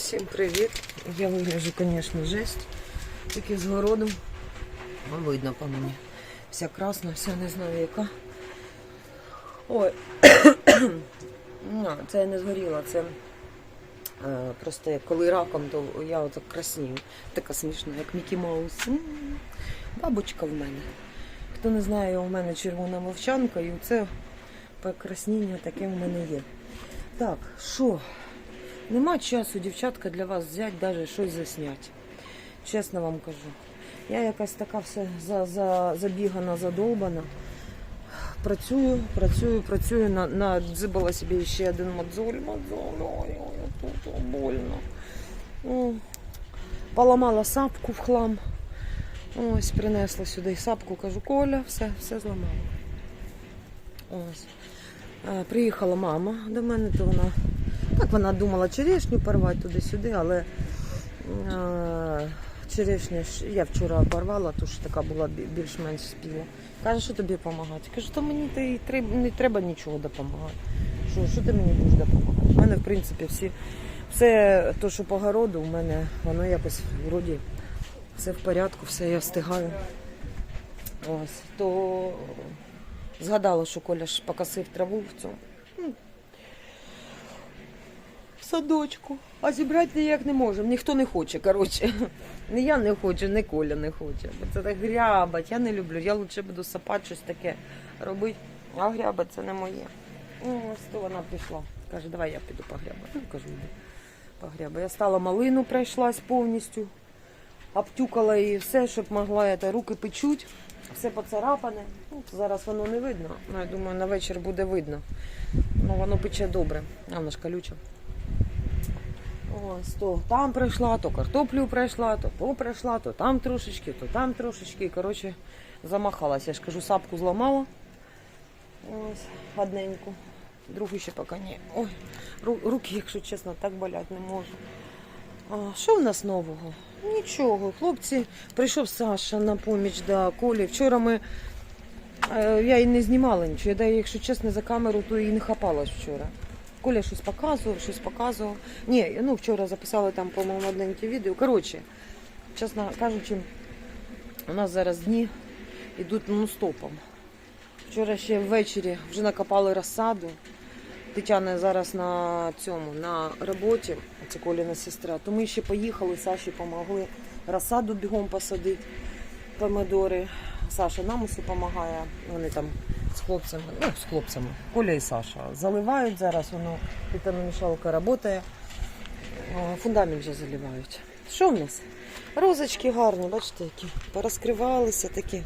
Всім привіт. Я вигляжу, звісно, жесть. Тільки з городом. Ну, видно по мені. Вся красна, вся не знаю яка. Ой. Це я не згоріла, це е, просто коли раком, то я отак краснію. Така смішна, як Мікі Маус. Бабочка в мене. Хто не знає, у мене червона мовчанка, і це покраснення таке в мене є. Так, що? Нема часу, дівчатка, для вас взяти навіть щось засняти. Чесно вам кажу. Я якась така вся за, за, забігана, задовбана. Працюю, працюю, працюю, на, надзибала собі ще один модзоль, модзоль, ой, ой, тут о, больно. О, Поламала сапку в хлам. Ось, принесла сюди сапку, кажу, Коля, все, все зламала. Ось. Е, Приїхала мама до мене, то вона так вона думала черешню порвати туди-сюди, але е, черешня я вчора порвала, тож така була більш-менш спіла. Каже, що тобі допомагати? Кажу, то мені треб- не треба нічого допомагати. Що, що ти мені будеш допомагати? У мене, в принципі, всі, все то, що по городу, у мене воно якось вроді все в порядку, все я встигаю. Ось, то згадала, що Коля ж покосив траву в цьому. м, В садочку. А зібрати ніяк не можемо. Ніхто не хоче, коротше. Ні я не хочу, ні Коля не хоче. Бо це так грябать. Я не люблю. Я лучше буду сапати щось таке робити. А грябать це не моє. Ну, Ось то вона прийшла. Каже, давай я піду погрябаю. Ну, кажу, йди. Погрябаю. Я стала малину, пройшлась повністю. Обтюкала її все, щоб могла це, руки печуть. Все поцарапане. Ну, зараз воно не видно. Ну, я думаю, на вечір буде видно. Ну, воно пече добре. А воно ж колюче. Ось, то там пройшла, то картоплю пройшла, то то пройшла, то там трошечки, то там трошечки. Коротше, замахалася. Я ж кажу, сапку зламала. Ось, одненьку. Другу ще поки ні. Ой, руки, якщо чесно, так болять не можу. А, що в нас нового? Нічого. Хлопці, прийшов Саша на поміч до Колі. Вчора ми. е, Я і не знімала нічого. Я, да, якщо чесно, за камеру, то і не хапалась вчора. Коля щось показував, щось показував. Ні, ну вчора записали там, по-моєму, одненьке відео. Коротше, чесно кажучи, у нас зараз дні йдуть ну-стопом. Вчора ще ввечері вже накопали розсаду. Тетяна зараз на цьому, на роботі, це Коліна сестра. То ми ще поїхали, Саші допомогли розсаду бігом посадити, помидори. Саша нам усе допомагає. Вони там з хлопцями, ну, з хлопцями, Коля і Саша. Заливають зараз, воно мішалка працює. Фундамент вже заливають. Що в нас? Розочки гарні, бачите, які порозкривалися такі.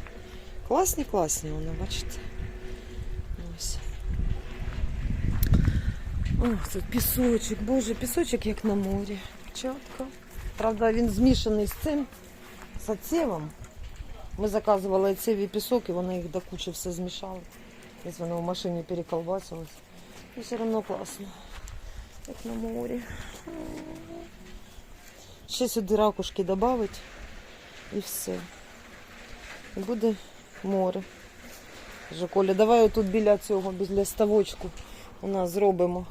Класні, класні вони, бачите. Ось. О, тут пісочок, боже, пісочок як на морі. Чітко. Правда, він змішаний з цим, з оцевом. Ми заказували оцеві пісок, і вони їх до кучі все змішали. Десь воно в машині переколбасилось. І все одно класно. Як на морі. Ще сюди ракушки додати і все. І буде море. Каже, давай отут біля цього, біля ставочку у нас зробимо.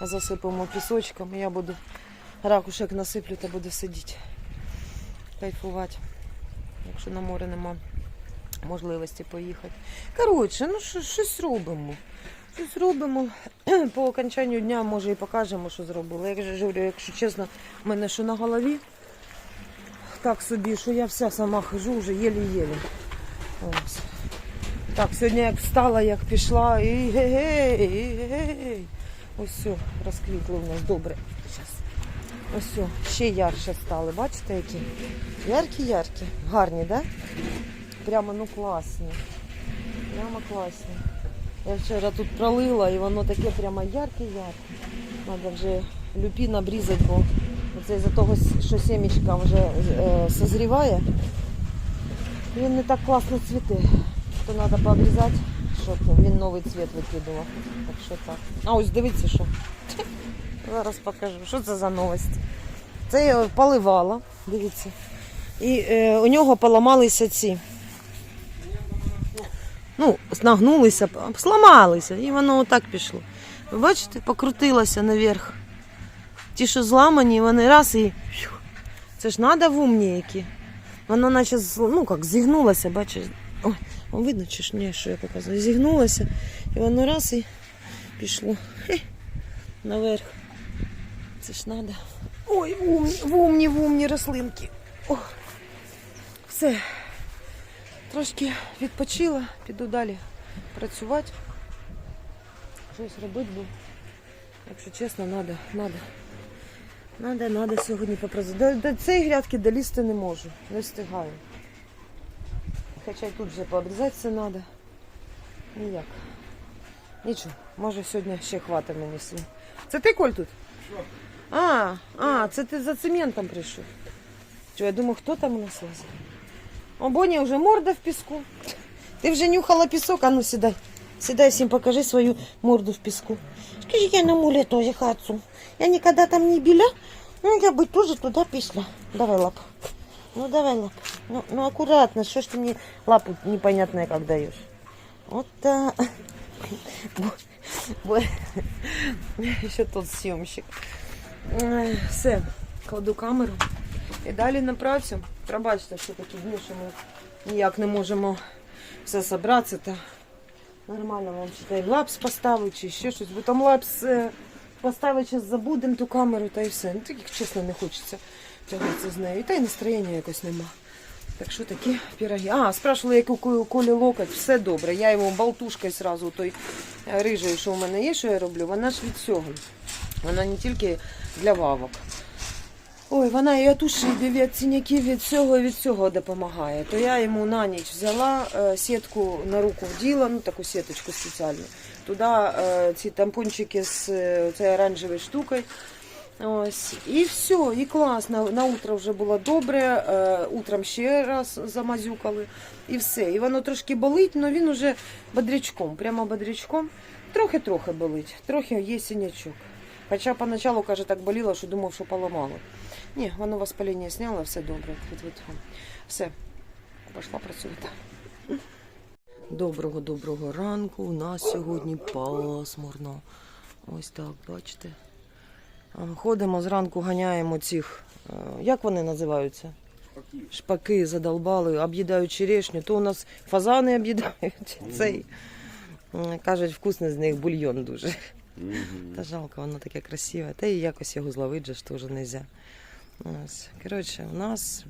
Засипемо пісочком, я буду ракушек насиплю та буду сидіти. Кайфувати. Якщо на море нема можливості поїхати. Коротше, ну що- щось робимо. Щось робимо. По окончанню дня, може, і покажемо, що зробили. Як же ж говорю, якщо чесно, в мене що на голові, так собі, що я вся сама хожу вже єлі-єлі. Так, сьогодні як встала, як пішла, і гей-гей, і гей. Ось все, розквітло в нас добре. Ось все, ще ярше стали. Бачите, які? Яркі-яркі. Гарні? Да? Прямо ну класні. Прямо класні. Я вчора тут пролила і воно таке прямо ярке-ярке. Треба вже люпін обрізати, бо це із-за того, що сімечка вже е, созріває. Він не так класно цвіте. То треба пообрізати, щоб він новий цвіт викидував. Так що так. А ось дивіться, що. Зараз покажу. Що це за новость? Це я поливала, дивіться. І е, у нього поламалися ці. Ну, нагнулися, сламалися, і воно отак пішло. Ви бачите, покрутилося наверх. ті, що зламані, вони раз і. Це ж треба в умні які. Вона наче ну, як зігнулася, бачиш. Ой, видно чи ж ні, що я показую. Зігнулася, і воно раз і пішло. Хе, наверх. Це ж треба. Ой, в умні, в умні, в умні рослинки. Ох. Все. Трошки відпочила, піду далі працювати. Щось робити, бо, якщо чесно, треба, треба. Надо, надо сьогодні попрацювати. До, до цієї грядки долізти не можу, не встигаю. Хоча й тут вже пообрізати все треба. Ніяк. Нічого, може сьогодні ще хватить мені сил. Це ти, Коль, тут? А, а, це ти за цементом прийшов. Чого, я думаю, хто там у нас лазить? О, Боня вже морда в піску. Ти вже нюхала пісок, а ну сідай. Сідай всім покажи свою морду в піску. Скажи, я на муле тоже хочу. Я никогда там не была, ну я бы тоже туда пішла. Давай лапу. Ну давай лапу. Ну, ну аккуратно, что ж ты мне лапу непонятное как даешь. Вот так. Еще тот съемщик. Все, кладу камеру. І далі на працю. Пробачте, що такі дні, що ми ніяк не можемо все зібратися та нормально вам читай лапс поставити чи ще щось. Бо там лапс е, поставити, зараз забудемо ту камеру та і все. Ну так як чесно не хочеться тягатися з нею. І та й настроєння якось нема. Так що такі піроги. А, спрашивали, як у Колі локоть. Все добре. Я його болтушкою сразу той е, рижий, що в мене є, що я роблю, вона ж від цього. Вона не тільки для вавок. Ой, вона і ушибів, від синяків, від всього, від всього допомагає. То я йому на ніч взяла е, сітку на руку вділа, ну таку сіточку спеціальну. Туди е, ці тампончики з е, цією оранжевою штукою. Ось, і все, і класно. На утро вже було добре. Утром ще раз замазюкали, і все. І воно трошки болить, але він уже бодрячком, прямо бодрячком. Трохи-трохи болить, трохи є синячок. Хоча поначалу, каже, так боліло, що думав, що поламало. Ні, воно воспалення зняло, все добре. Все, пішла працювати. Доброго доброго ранку. У нас сьогодні пасмурно. Ось так, бачите. Ходимо зранку, ганяємо цих. е, Як вони називаються? Шпаки Шпаки задолбали, об'їдають черешню. То у нас фазани об'їдають. Цей. Кажуть, вкусний з них бульйон дуже. Та жалко, воно таке красиве. Та і якось його зловити же ж теж не можна. Ось. Коротше, у нас.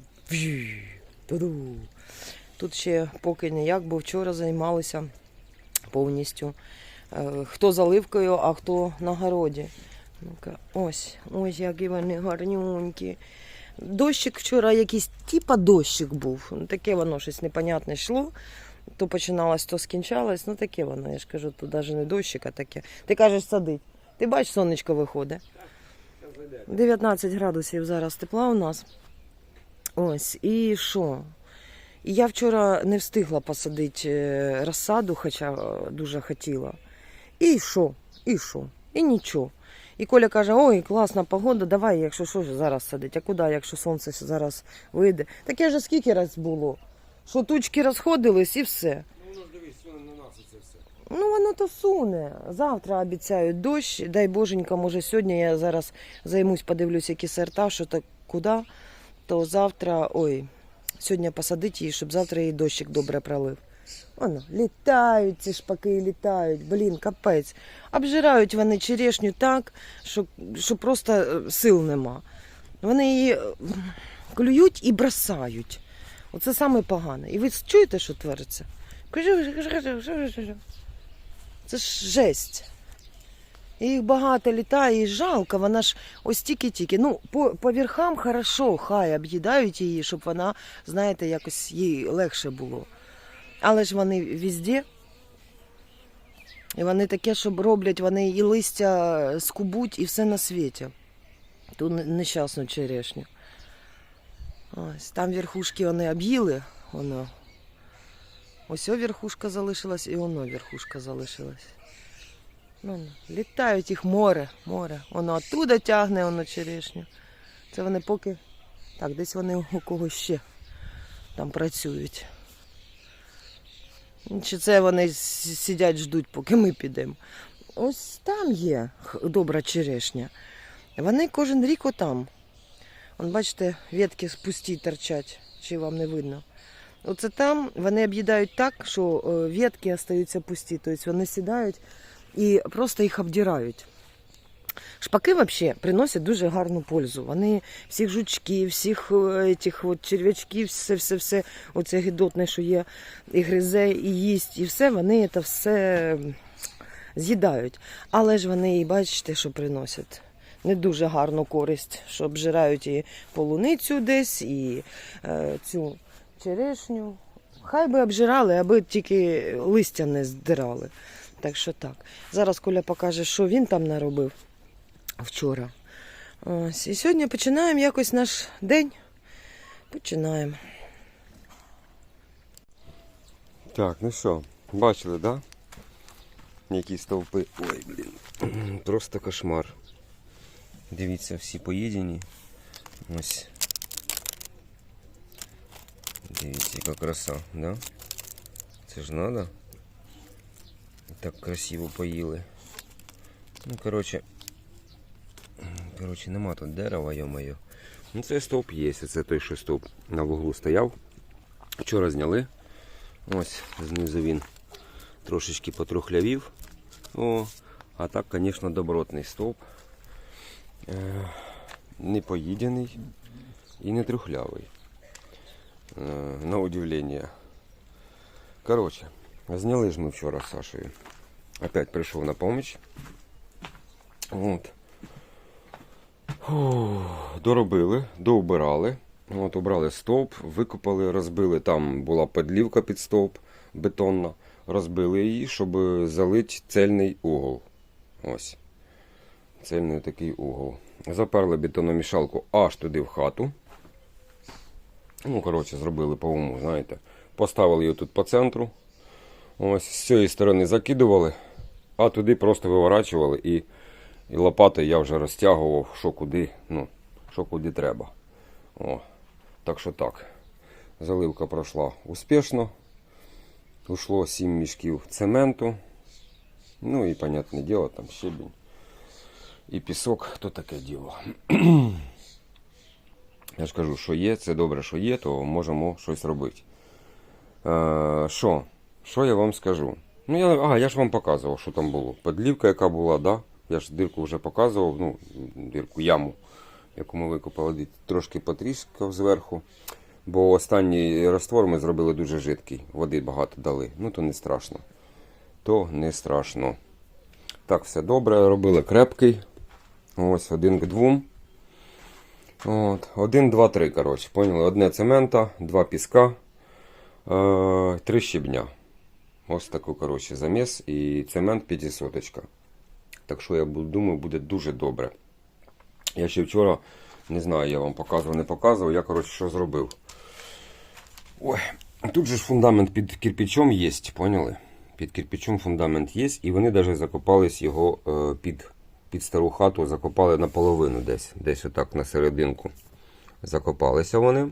Тут ще поки ніяк, бо вчора займалися повністю. Хто заливкою, а хто на городі. Ось, ось які вони гарнюнькі. Дощик вчора якийсь, типа дощик був. Таке воно щось непонятне йшло. То починалось, то скінчалось. Ну таке воно, я ж кажу, тут навіть не дощик, а таке. Ти кажеш садить. Ти бачиш, сонечко виходить. 19 градусів зараз тепла у нас. Ось, і що? І я вчора не встигла посадити е, розсаду, хоча е, дуже хотіла. І що? І що? І нічого. І Коля каже: ой, класна погода, давай, якщо що зараз садить. А куди, якщо сонце зараз вийде? Таке ж скільки раз було? Що тучки розходились і все. Ну, воно ж дивись, воно на нас і це все. Ну, воно то суне. Завтра обіцяють дощ. Дай боженька, може сьогодні я зараз займусь, подивлюсь, які сорта, що так куди. То завтра, ой, сьогодні посадити її, щоб завтра її дощик добре пролив. Воно, літають ці шпаки, літають, блін, капець. Обжирають вони черешню так, що, що просто е, сил нема. Вони її клюють і бросають. Оце саме погане. І ви чуєте, що твориться? Це ж жесть. Їх багато літає, і жалко, вона ж ось тільки-тільки. Ну, по, по верхам хорошо, хай об'їдають її, щоб вона, знаєте, якось їй легше було. Але ж вони везде. І вони таке, щоб роблять, вони і листя скубуть, і все на світі. Ту не- нещасну черешню. Ось, там верхушки вони об'їли, воно. Ось о верхушка залишилась, і воно верхушка залишилась. Ну, літають їх море, море. Воно оттуда тягне, воно черешню. Це вони поки. Так, десь вони у когось ще там працюють. Чи це вони сидять, ждуть, поки ми підемо. Ось там є добра черешня. Вони кожен рік отам. Вон, бачите, ветки пусті торчать, чи вам не видно. Оце там вони об'їдають так, що е, ветки остаються пусті, тобто вони сідають і просто їх обдирають. Шпаки взагалі приносять дуже гарну пользу. Вони всіх жучків, всіх е, этих черв'ячків, все, все, все, оце гидотне, що є, і гризе, і їсть, і все, вони це все з'їдають. Але ж вони і бачите, що приносять. Не дуже гарну користь, що обжирають і полуницю десь, і е, цю черешню. Хай би обжирали, аби тільки листя не здирали. Так що так. Зараз Коля покаже, що він там наробив вчора. Ось. І сьогодні починаємо якось наш день. Починаємо. Так, ну що, бачили, да? Які стовпи. Ой, блін. Просто кошмар. Дивіться, всі поїдені. Ось. Дивіться, яка краса, да? Це ж надо. Так красиво поїли. Ну, коротше. Коротше, нема тут дерева, йо-моє. Ну, це стовп є, це той, що стовп на вуглу стояв. Вчора зняли. Ось знизу він трошечки потрухлявів. О, а так, звісно, добротний стовп. Е, не поїдений і не трухлявий. Е, на удивлення. Коротше, зняли ж ми вчора з Сашею. Опять прийшов на поміч. От. Доробили, доубирали. От, убрали стовп, викопали, розбили. Там була подлівка під стовп бетонна. Розбили її, щоб залити цельний угол. Ось. Цельний такий угол. Заперли бетономішалку аж туди в хату. Ну, коротше, зробили по уму, знаєте. Поставили її тут по центру. Ось з цієї сторони закидували, а туди просто виворачували і, і лопатою я вже розтягував, що куди, ну, що куди треба. О, так що так. Заливка пройшла успішно. Ушло 7 мішків цементу. Ну і, понятне діло, там щебінь. І пісок, то таке діло. Я ж кажу, що є, це добре, що є, то можемо щось робити. Е, Що? Що я вам скажу? Ну, я, а, я ж вам показував, що там було. Подлівка, яка була, да? Я ж дирку вже показував, ну, дирку, яму, яку ми викопали, трошки потріскав зверху. Бо останній раствор ми зробили дуже жидкий, води багато дали. Ну, то не страшно. То не страшно. Так, все добре, робили крепкий. Ось, один к двом. От, один, два, три, коротше, поняли? Одне цемента, два піска, е, три щебня. Ось такий, коротше, заміс і цемент 500. Так що я думаю, буде дуже добре. Я ще вчора, не знаю, я вам показував, не показував, я, коротше, що зробив. Ой, тут же ж фундамент під кирпичом є, поняли? Під кирпичом фундамент є, і вони навіть закопались його е, під, під стару хату, закопали наполовину десь, десь отак на серединку. Закопалися вони.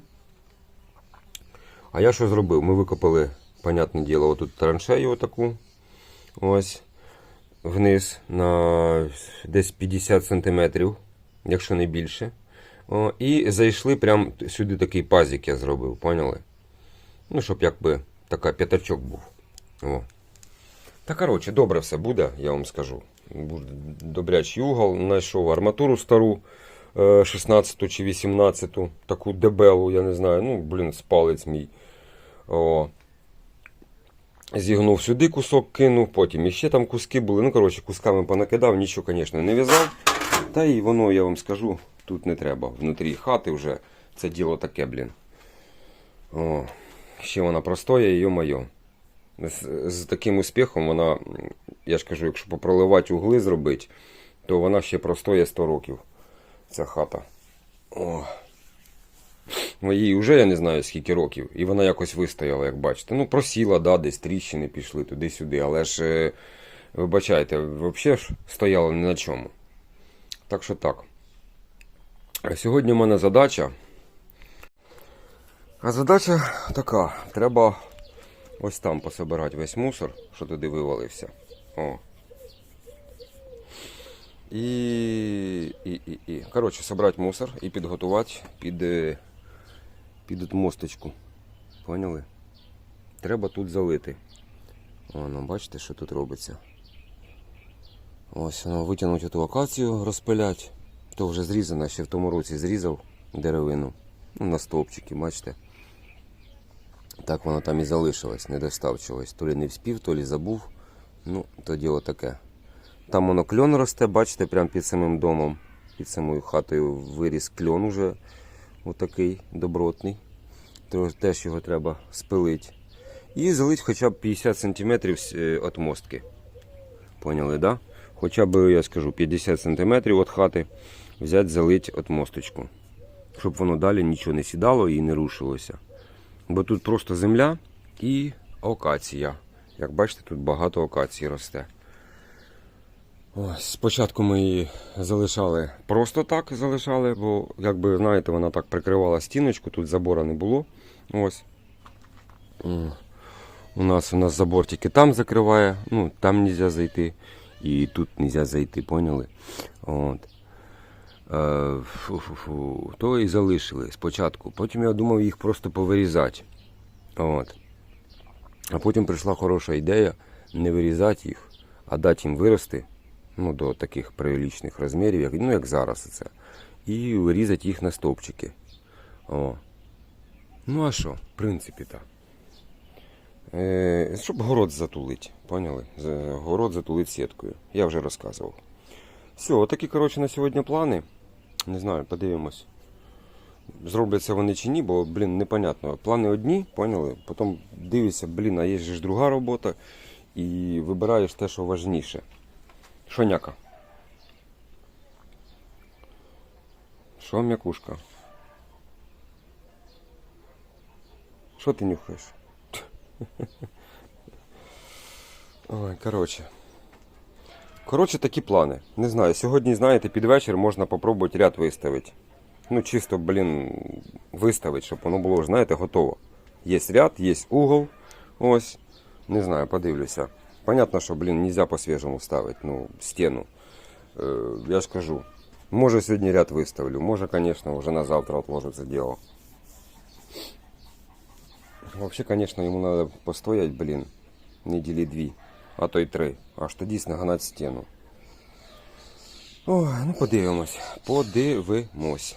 А я що зробив? Ми викопали, понятне діло, отут траншею отаку. Ось. Вниз на десь 50 сантиметрів, якщо не більше. О, і зайшли прямо сюди такий пазик я зробив, поняли? Ну, щоб якби така п'ятачок був. О. Та коротше, добре все буде, я вам скажу. Буде добрячий угол, знайшов арматуру стару, е, 16 чи 18, таку дебелу, я не знаю, ну, блін, спалець мій. О. Зігнув сюди кусок, кинув, потім іще там куски були. Ну, коротше, кусками понакидав, нічого, звісно, не в'язав. Та і воно, я вам скажу, тут не треба. Внутрі хати вже це діло таке, блін. О, ще вона простоє, йо-моє. З, з таким успіхом вона, я ж кажу, якщо попроливати угли зробити, то вона ще простоє 100 років. Ця хата. О. Ну, їй вже я не знаю скільки років, і вона якось вистояла, як бачите. Ну, просіла, да, десь тріщини пішли туди-сюди, але ж, е, вибачайте, взагалі ж стояла ні на чому. Так що так. Сьогодні в мене задача. А задача така: треба ось там пособирати весь мусор, що туди вивалився. О. І, і, і, і. Коротше, собрати мусор і підготувати під, е, під мосточку. Поняли? Треба тут залити. Воно, бачите, що тут робиться. Ось воно витягнуть оту акацію, розпилять. То вже зрізано, ще в тому році зрізав деревину. Ну, на стовпчики, бачите. Так воно там і залишилось, не достав чогось. То лі не вспів, то лі забув. Ну, то діло таке. Там воно кльон росте, бачите, прямо під самим домом, під самою хатою виріс кльон уже отакий добротний. Тож Теж його треба спилити. І залить хоча б 50 см від мостки. Поняли, да? Хоча б, я скажу, 50 см від хати взяти, залить від мосточку. Щоб воно далі нічого не сідало і не рушилося. Бо тут просто земля і окація. Як бачите, тут багато окації росте. Ось, спочатку ми її залишали просто так залишали, бо, якби знаєте, вона так прикривала стіночку, тут забора не було. Ось. У нас у нас забор тільки там закриває, ну там не можна зайти, і тут не можна зайти, поняли? От. Е, фу-фу-фу. То і залишили спочатку. Потім я думав їх просто повирізати. От. А потім прийшла хороша ідея не вирізати їх, а дати їм вирости ну, до таких прилічних розмірів, як, ну, як зараз це. І вирізати їх на стовпчики. О. Ну а що, в принципі, так. Е, щоб город затулити, поняли? Город затулити сіткою. Я вже розказував. Все, отакі, коротше, на сьогодні плани. Не знаю, подивимось. Зробляться вони чи ні, бо, блін, непонятно. Плани одні, поняли? Потім дивишся, блін, а є ж друга робота. І вибираєш те, що важніше. Шоняка. Що м'якушка? Що ти нюхаєш? Ой, коротше. Коротше, такі плани. Не знаю, сьогодні, знаєте, під вечір можна попробувати ряд виставити. Ну, чисто, блін, виставити, щоб воно було, знаєте, готово. Є ряд, є угол. Ось. Не знаю, подивлюся. Понятно, що, блін, нельзя по-свежому ставити, ну, стіну. Е, я ж кажу. Може сьогодні ряд виставлю, може, звісно, вже на завтра отложу це діло. Вообще, конечно, ему надо постоять, блин, недели дві, а то й три. Аж тоді наганати стіну. Ой, ну подивимось. Подивимось.